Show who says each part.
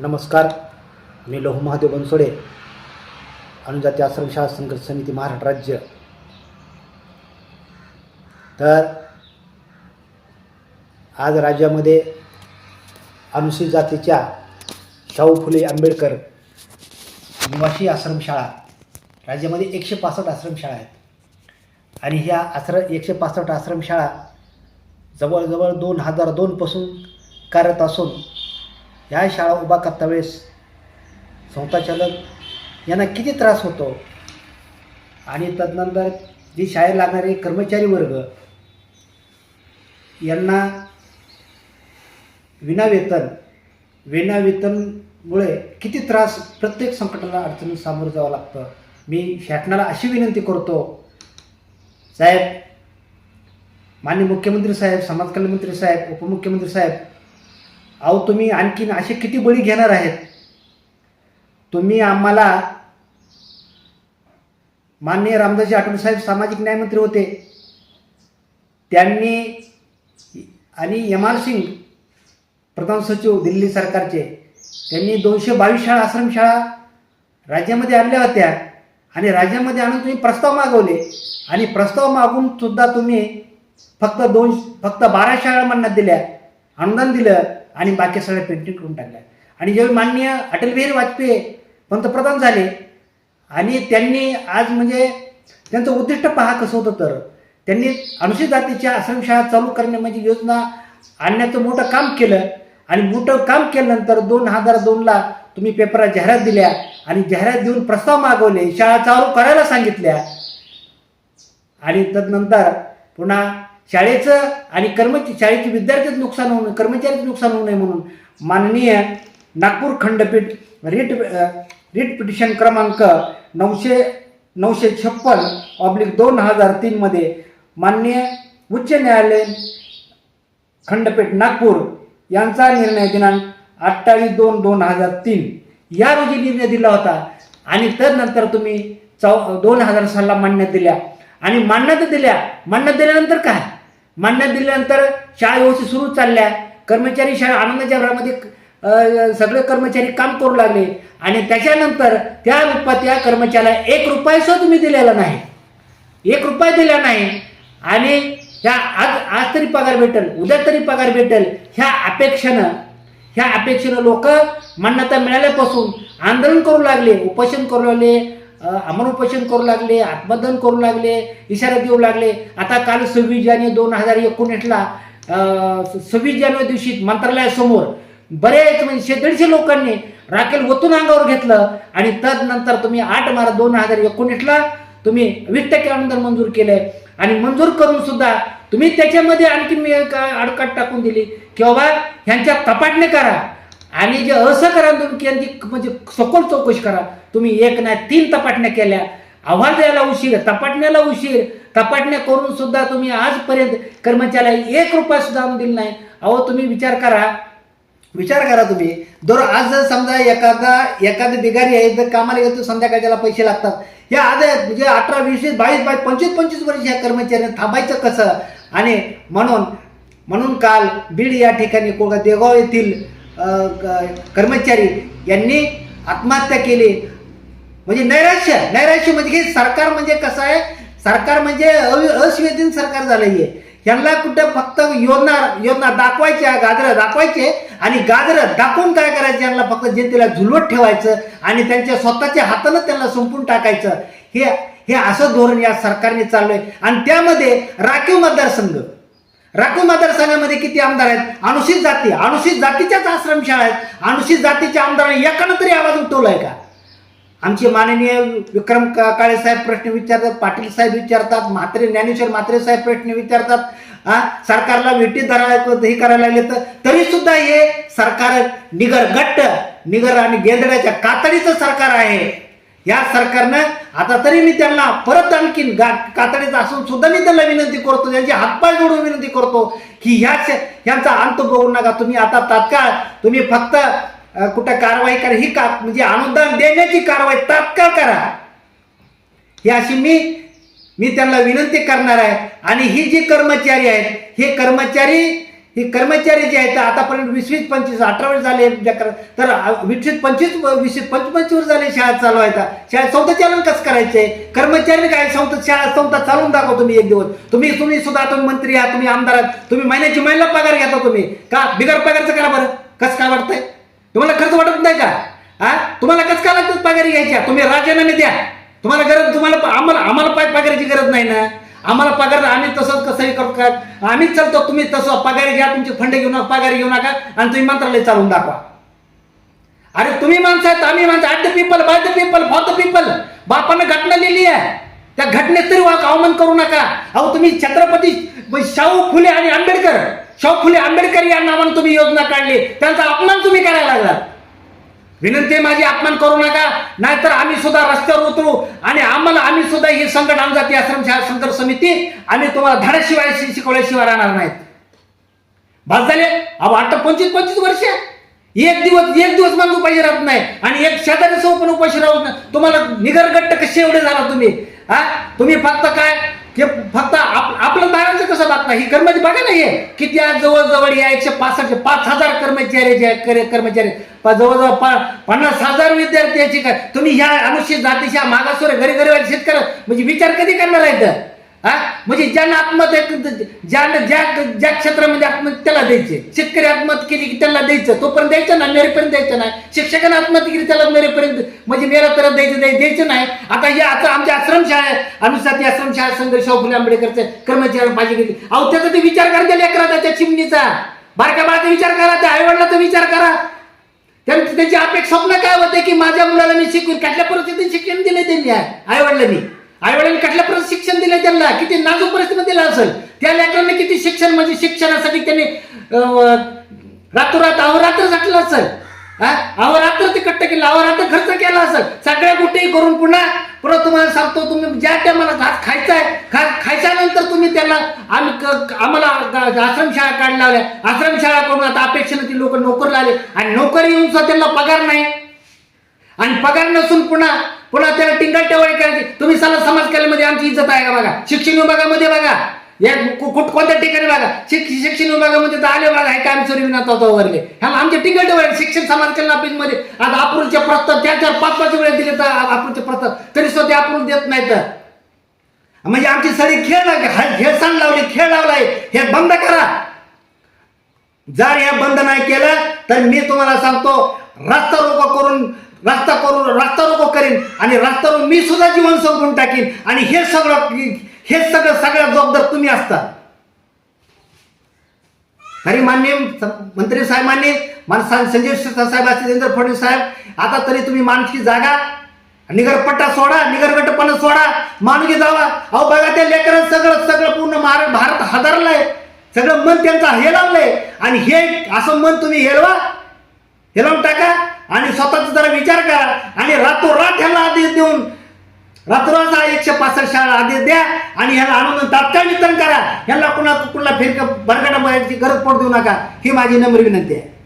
Speaker 1: नमस्कार. मी लोह महादेव बनसोडे अनुजाती आश्रमशाळा संघर्ष समिती महाराष्ट्र राज्य. तर आज राज्यामध्ये अनुसूचित जातीच्या शाहू फुले आंबेडकर निवासी आश्रमशाळा राज्यामध्ये एकशे पासष्ट आश्रमशाळा आहेत. आणि ह्या आश्र एकशे पासष्ट आश्रमशाळा जवळजवळ दोन हजार दोनपासून कार्यरत असून ह्या शाळा उभा करता वेळेस संस्थाचालक यांना किती त्रास होतो? आणि तदनंतर जी शाळेत लागणारे कर्मचारी वर्ग यांना विनावेतन विनावेतनमुळे किती त्रास प्रत्येक संकटाला अडचणी सामोरं जावं लागतं? मी शासनाला अशी विनंती करतो. साहेब माननीय मुख्यमंत्री साहेब समाज कल्याण मंत्री साहेब उपमुख्यमंत्री साहेब अहो तुम्ही आणखीन असे किती बळी घेणार आहेत? तुम्ही आम्हाला माननीय रामदासजी आठवले साहेब सामाजिक न्यायमंत्री होते. त्यांनी आणि एम आर सिंग प्रधान सचिव दिल्ली सरकारचे त्यांनी दोनशे बावीस शाळा आश्रमशाळा राज्यामध्ये आणल्या होत्या आणि राज्यामध्ये आणून तुम्ही प्रस्ताव मागवले. आणि प्रस्ताव मागून सुद्धा तुम्ही फक्त दोन फक्त बारा शाळा मन्नात दिल्या अनुदान दिलं. आणि बाकी सगळ्या पेंटिंग करून टाकल्या. आणि ज्यावेळी माननीय अटल बिहारी वाजपेयी पंतप्रधान झाले आणि त्यांनी आज म्हणजे त्यांचं उद्दिष्ट पहा कसं होतं तर त्यांनी अनुसूचित जातीच्या आश्रमशाळा चालू करणे म्हणजे योजना आणण्याचं मोठं काम केलं. आणि मोठं काम केल्यानंतर दोन हजार दोनला तुम्ही पेपरात जाहिरात दिल्या आणि जाहिरात देऊन प्रस्ताव मागवले शाळा चालू करायला सांगितल्या. आणि तदनंतर पुन्हा शाळेचं आणि कर्मचारी शाळेचे विद्यार्थ्याचं नुकसान होऊ नये कर्मचाऱ्याचं नुकसान होऊ नये म्हणून माननीय नागपूर खंडपीठ रिट रिट पिटिशन क्रमांक नऊशे नऊशे छप्पन ऑब्लिक दोन हजार तीनमध्ये माननीय उच्च न्यायालय खंडपीठ नागपूर यांचा निर्णय दिनांक अठ्ठावीस दोन दोन हजार तीन. या रोजी निर्णय दिला होता आणि त्यानंतर तुम्ही चौ दोन हजार सालला मान्यता दिल्या. आणि मान्यता दिल्या मान्यता दिल्यानंतर काय? मान्यता दिल्यानंतर शाळा व्यवस्थित सुरू चालल्या. कर्मचारी शाळा आनंदाच्या भरामध्ये सगळे कर्मचारी काम करू लागले. आणि त्याच्यानंतर त्या रूपात त्या कर्मचाऱ्याला एक रुपया सुद्धा तुम्ही दिलेला नाही. एक रुपया दिला नाही. आणि ह्या आज आज तरी पगार भेटेल उद्या तरी पगार भेटेल. ह्या अपेक्षेनं ह्या अपेक्षेनं लोक मान्यता मिळाल्यापासून आंदोलन करू लागले उपोषण करू लागले. अ, उपोषण करू लागले आत्मदहन करू लागले इशारा देऊ लागले. आता काल सव्वीस जानेवारी दोन हजार एकोणीसला सव्वीस जानेवारी दिवशी मंत्रालयासमोर बरेच म्हणजे शे दीडशे लोकांनी राखेल ओतून अंगावर घेतलं आणि तदनंतर तुम्ही आठ मार्च दोन हजार एकोणीसला तुम्ही वित्त केल्यानंतर मंजूर केलंय आणि मंजूर करून सुद्धा तुम्ही त्याच्यामध्ये आणखी मी अडकट टाकून दिली किंवा ह्यांच्या तपासणी करा. आणि जे असं करा तुम्ही यांची म्हणजे सखोल चौकशी करा. तुम्ही एक नाही तीन तपासण्या केल्या. अहवाल द्यायला उशीर तपासण्याला उशीर. तपासण्या करून सुद्धा तुम्ही आजपर्यंत कर्मचाऱ्याला एक रुपया सुद्धा आणून दिला नाही. अहो तुम्ही विचार करा. विचार करा तुम्ही. दर आज जर समजा एखादा एखादा बिगारी आहे तर कामाला येतो संध्याकाळच्याला पैसे लागतात. या आज म्हणजे अठरा वीस वीस बावीस बावीस पंचवीस पंचवीस वर्ष या कर्मचाऱ्यांना थांबायचं कसं? आणि म्हणून म्हणून काल बीड या ठिकाणी कोळगा देगाव येथील कर्मचारी यांनी आत्महत्या केली. म्हणजे नैराश्य नैराश्य म्हणजे हे सरकार म्हणजे कसं आहे? सरकार म्हणजे अवि- सरकार झालंय. हे. यांना कुठं फक्त योजना योजना दाखवायच्या गाजरं दाखवायचे आणि गाजरं दाखवून काय करायचं? यांना फक्त जनतेला झुलवत ठेवायचं आणि त्यांच्या स्वतःच्या हातानं त्यांना संपून टाकायचं. हे हे असं धोरण या सरकारने चाललंय. आणि त्यामध्ये राखीव मतदारसंघ. राखू मतदारसंघामध्ये किती आमदार आहेत? अनुसूचित जाती. अनुसूचित जातीच्याच आश्रमशाळा आहेत. अनुसूचित जातीच्या आमदारांनी एकानं तरी आवाज उठवलाय का? आमचे माननीय विक्रम का- काळे साहेब प्रश्न विचारतात पाटील साहेब विचारतात म्हात्रे ज्ञानेश्वर म्हात्रे साहेब प्रश्न विचारतात हा? सरकारला विटी धरायला हे करायला लागले तर? तरी सुद्धा हे सरकार निगर गट्ट निगर आणि गेंदड्याच्या कातडीचं सरकार आहे. या सरकारनं आता तरी मी त्यांना परत आणखीन गा कातडीचं असून सुद्धा मी त्यांना विनंती करतो त्यांचे हातपाय जोडून विनंती करतो की ह्याच ह्यांचा अंत बघू नका. तुम्ही आता तात्काळ तुम्ही फक्त कुठं कारवाई करा. ही का म्हणजे अनुदान देण्याची कारवाई तात्काळ करा. ही अशी मी मी त्यांना विनंती करणार आहे. आणि ही जी कर्मचारी आहेत हे कर्मचारी हे कर्मचारी जे आहेत आतापर्यंत वीस वीस पंचवीस अठरा वर्ष झाले तर वीस पंचवीस वीस पंचवीस वर्ष झाले शाळा चालू आहेत. शाळा संस्था कसं करायचंय कर्मचारी काय संस्था शाळा संस्था चालून दाखव तुम्ही एक दिवस. तुम्ही तुम्ही सुद्धा तुम्ही मंत्री आहात तुम्ही आमदार आहात. तुम्ही महिन्याची महिला पगार घेता तुम्ही. का? बिगर पगारचं करा बरं. कसं काय वाटतंय? तुम्हाला खर्च वाटत नाही का? हा तुम्हाला कसं काय लागतं पगारी घ्यायच्या? तुम्ही राजीनामे द्या. तुम्हाला गरज तुम्हाला आम्हाला आम्हाला पाय पगाराची गरज नाही ना. आम्हाला पगार आम्ही तसंच कसंही करतो का आम्हीच चालतो. तुम्ही तसं पगार घ्या तुमचे फंड घेऊ नका पगार घेऊ नका आणि तुम्ही मंत्रालय चालवून दाखवा. अरे तुम्ही माणसं आहेत आम्ही माणसं at the people by the people for the people बापानं घटना लिहिली आहे. त्या घटनेत तरी वाक अवमान करू नका. अहो तुम्ही छत्रपती शाहू फुले आणि आंबेडकर शाहू फुले आंबेडकर या नावानं तुम्ही योजना काढली. त्यांचा अपमान तुम्ही करायला लागला विनंती आहे माझी अपमान करू नका. नाहीतर आम्ही सुद्धा रस्त्यावर उतरू आणि आम्हाला आम्ही सुद्धा ही संकट जाती आश्रमशाळा संघर्ष समिती आम्ही तुम्हाला धड्याशिवाय शिकवल्याशिवाय राहणार नाहीत. बस झाले? अहो आता पंचवीस पंचवीस वर्ष एक दिवस एक दिवस मला उपाशी राहत नाही आणि एक शेजारी सह पण उपाशी राहत नाही. तुम्हाला निगरगट्ट कसे एवढे झाला तुम्ही? हा? तुम्ही फक्त काय हे फक्त आप, आपलं दारांचं कसं बघता ही कर्मचारी बघा नाही हे किती आज जवळजवळ या एकशे पासष्ट पाच हजार कर्मचारी जे आहेत, कर्मचारी. जवळजवळ पा- पन्नास हजार विद्यार्थी याची काय तुम्ही ह्या अनुसूचित जातीच्या मागासवर घरी घरी शेतकऱ्या म्हणजे विचार कधी करणार आहेत? हा? म्हणजे ज्यांना आत्महत्या ज्यांना ज्या ज्या क्षेत्रामध्ये आत्महत्या त्याला द्यायचे. शेतकरी आत्महत्या केली की त्याला द्यायचं. तोपर्यंत द्यायचं ना मेरेपर्यंत द्यायचं नाही. शिक्षकांना आत्महत्या केली त्याला मेरेपर्यंत. म्हणजे मेरा तर द्यायचं नाही द्यायचं नाही. आता हे आता आमच्या आश्रमशाळा अनुसार आश्रमशाळा संघर्ष शाहू फुले आंबेडकरचे कर्मचारी पाहिजे गेली. अहो त्याचा ते विचार करा त्या लेकरा त्याच्या चिमणीचा. बारक्या बाळाचा विचार करा त्या आईवडिलाचा विचार करा. त्यांची त्याची अपेक्षा स्वप्न काय होते की माझ्या मुलाला मी शिकून कुठल्या परिस्थितीत शिक्षण दिले त्यांनी? आईवडिलांनी. आई वडिलांनी कुठल्या शिक्षण दिले त्यांना? किती नाजूक परिस्थितीमध्ये दिलं असेल? त्या लेकरांनी किती शिक्षण म्हणजे शिक्षणासाठी त्यांनी रातोरात अहोरात्र झटलं असेल? अहोरात्र ते कट्ट केलं अहोरात्र खर्च केला असेल? सगळ्या गोष्टी करून पुन्हा पुन्हा तुम्हाला सांगतो तुम्ही ज्या टायमाला घात खायचा आहे खा खायच्यानंतर तुम्ही त्याला आम्ही आम्हाला आश्रमशाळा काढल्या आश्रमशाळा करून आता अपेक्षेने ती लोक नोकर आले आणि नोकरी येऊन सुद्धा त्यांना पगार नाही. आणि पगार नसून पुन्हा पुन्हा त्याला टिंगल टेवाळी करायची. तुम्ही साला समाज कल्याणमध्ये आमची इज्जत आहे का बघा? शिक्षण विभागामध्ये बघा. या कुठ कोणत्या ठिकाणी बघा? शिक्षण विभागामध्ये तर आले बघा हे काम चोरी विना वरले ह्या आमचे टिंगल टेवाळी शिक्षण समाज कल्याण ऑफिसमध्ये आता अप्रूव्हचे प्रस्ताव त्या चार पाच पाच वेळेस दिले तर अप्रूलचे प्रस्ताव. तरी सुद्धा ते देत नाही तर म्हणजे आमची सगळी खेळ लाग- खेळ लावली खेळ लावलाय. हे बंद करा. जर हे बंद नाही केलं तर मी तुम्हाला सांगतो रस्ता रोको करून रस्ता करून रस्ता रोको करीन आणि रस्ता मी सुद्धा जीवन संपून टाकीन. आणि हे सगळं हे सगळं सगळ्यात जबाबदार तुम्ही असता. खरी मान्य मंत्री साहेबांनी मान संजय साहेब असतील देवेंद्र फडणवीस साहेब आता तरी तुम्ही माणकी जागा निगरपट्टा सोडा निगरगटपणा सोडा माणुकी जावा. अहो बघा त्या लेकरात सगळं सगळं पूर्ण महाराष्ट्र भारत हादरलाय. सगळं मन त्यांचा हेलावलंय आणि हे असं मन तुम्ही हेलवा. हेलावून टाका. आणि स्वतःचा जरा विचार करा. आणि रातोरात ह्याला आदेश देऊन रातोरात एकशे पासष्ट शाळा आदेश द्या आणि ह्याला आणून तात्काळ वितरण करा. ह्याला कुणा कुणाला फिरक बरगडा गरज पडू देऊ नका. ही माझी नम्र विनंती आहे.